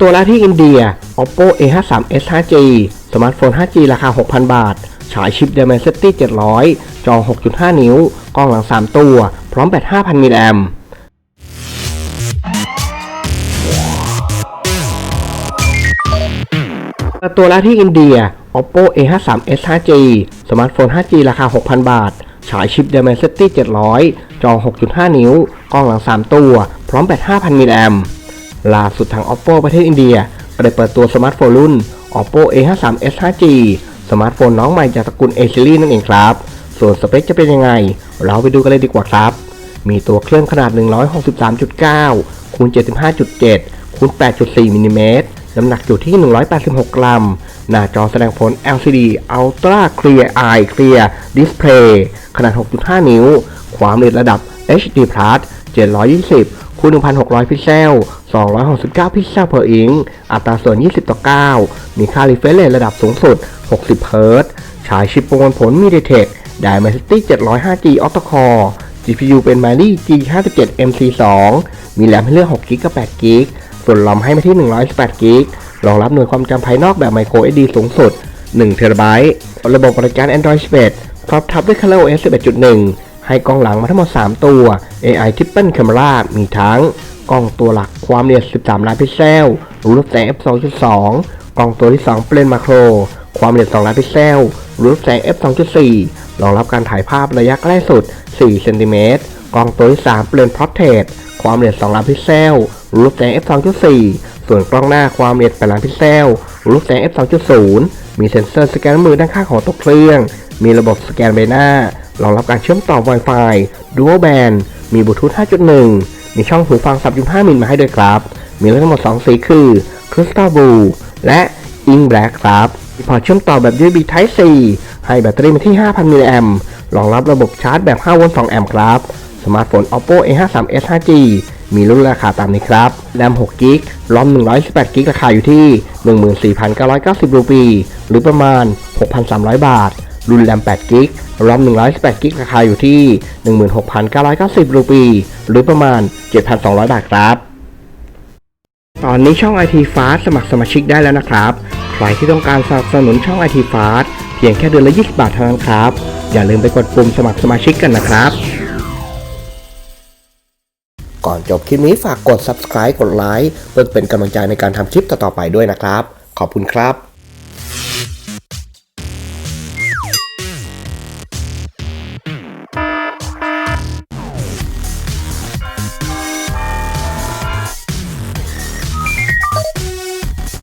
ตัวแล้วที่อินเดีย Oppo A53s 5G สมาร์ทโฟน 5G ราคา 6,000 บาท ฉายชิป Dimensity 700 จอ 6.5 นิ้ว กล้องหลัง 3 ตัว พร้อมแบต 5,000 มิลลิแอมตัวแล้วที่อินเดีย Oppo A53s 5G สมาร์ทโฟน 5G ราคา 6,000 บาท ฉายชิป Dimensity 700 จอ 6.5 นิ้ว กล้องหลัง 3 ตัว พร้อมแบต 5,000 มิลลิแอมป์ ล่าสุดทาง Oppo ประเทศอินเดียก็ได้เปิดตัวสมาร์ทโฟนรุ่น Oppo A53s 5G สมาร์ทโฟนน้องใหม่จากตระกูล A series นั่นเองครับ ส่วนสเปคจะเป็นยังไง เราไปดูกันเลยดีกว่าครับ มีตัวเครื่องขนาด 163.9คูณ75.7คูณ8.4มิลลิเมตรน้ำหนักอยู่ที่ 186 กรัม หน้าจอแสดงผล LCD Ultra Clear Eye Clear Display ขนาด 6.5 นิ้ว ความละเอียดระดับ HD Plus 720คูณ1,600 พิกเซล 269 พิกเซล per inch อัตราส่วน 20 ต่อ 9 มีค่า refresh rate ระดับสูงสุด 60 เฮิรตซ์ฉายชิปประมวลผล MediaTek Dimensity 705G Octa-core GPU เป็น Mali G57 MC2 มีแรมให้เลือก 6 g b กับ8 g b ส่วนลำให้มาที่ 118 g b รองรับหน่วยความจำภายนอกแบบ Micro SD สูงสุด1 t b ระบบบริการ Android 11พร้อมทับด้วย ColorOS 11.1 ให้กล้องหลังมาทั้งหมด 3 ตัว AI Triple Camera มีทั้งกล้องตัวหลักความละเอียด 13 ล้านพิกเซลรูปแสง f 2.2 กล้องตัวที่ 2 เป็นมาโคร ความละเอียด 2 ล้านพิกเซลรูปแสง f 2.4 รองรับการถ่ายภาพระยะใกล้สุด 4 เซนติเมตร กล้องตัวที่ 3 เป็น Portrait ความละเอียด 2 ล้านพิกเซลรูปแสง f 2.4 ส่วนกล้องหน้าความละเอียด 8 ล้านพิกเซลรูปแสง f 2.0 มีเซ็นเซอร์สแกนมือด้านข้างของตัวเครื่อง มีระบบสแกนใบหน้า รองรับการเชื่อมต่อ Wi-Fi Dual Band มีบลูทูธ 5.1 มีช่องหูฟัง 3.5 มิลมาให้ด้วยครับ มีทั้งหมด 2 สีคือ Crystal Blue และ In Black ครับมีพอร์ตเชื่อมต่อแบบ USB Type C ให้แบตเตอรี่มาที่ 5,000 มิลลิแอมป์รองรับระบบชาร์จแบบ 5 โวลต์ 2 แอมป์ครับ สมาร์ทโฟน Oppo A53s 5G มีรุ่นราคาตามนี้ครับแรม6 g b รอม118 g b ราคาอยู่ที่ 14,990 รูปี หรือประมาณ 6,300 บาท รุ่นแรม8 g b รอม118 g b ราคาอยู่ที่ 16,990 รูปี หรือประมาณ 7,200 บาทครับ ตอนนี้ช่อง IT Fast สมัครสมาชิกได้แล้วนะครับ ใครที่ต้องการสนับสนุนช่อง IT Fast เพียงแค่เดือนละ 20 บาทเท่านั้นครับ อย่าลืมไปกดปุ่มสมัครสมาชิกกันนะครับ ก่อนจบคลิปนี้ฝากกด subscribe กดไลค์เพื่อเป็นกำลังใจในการทำคลิปต่อๆไปด้วยนะครับ ขอบคุณครับ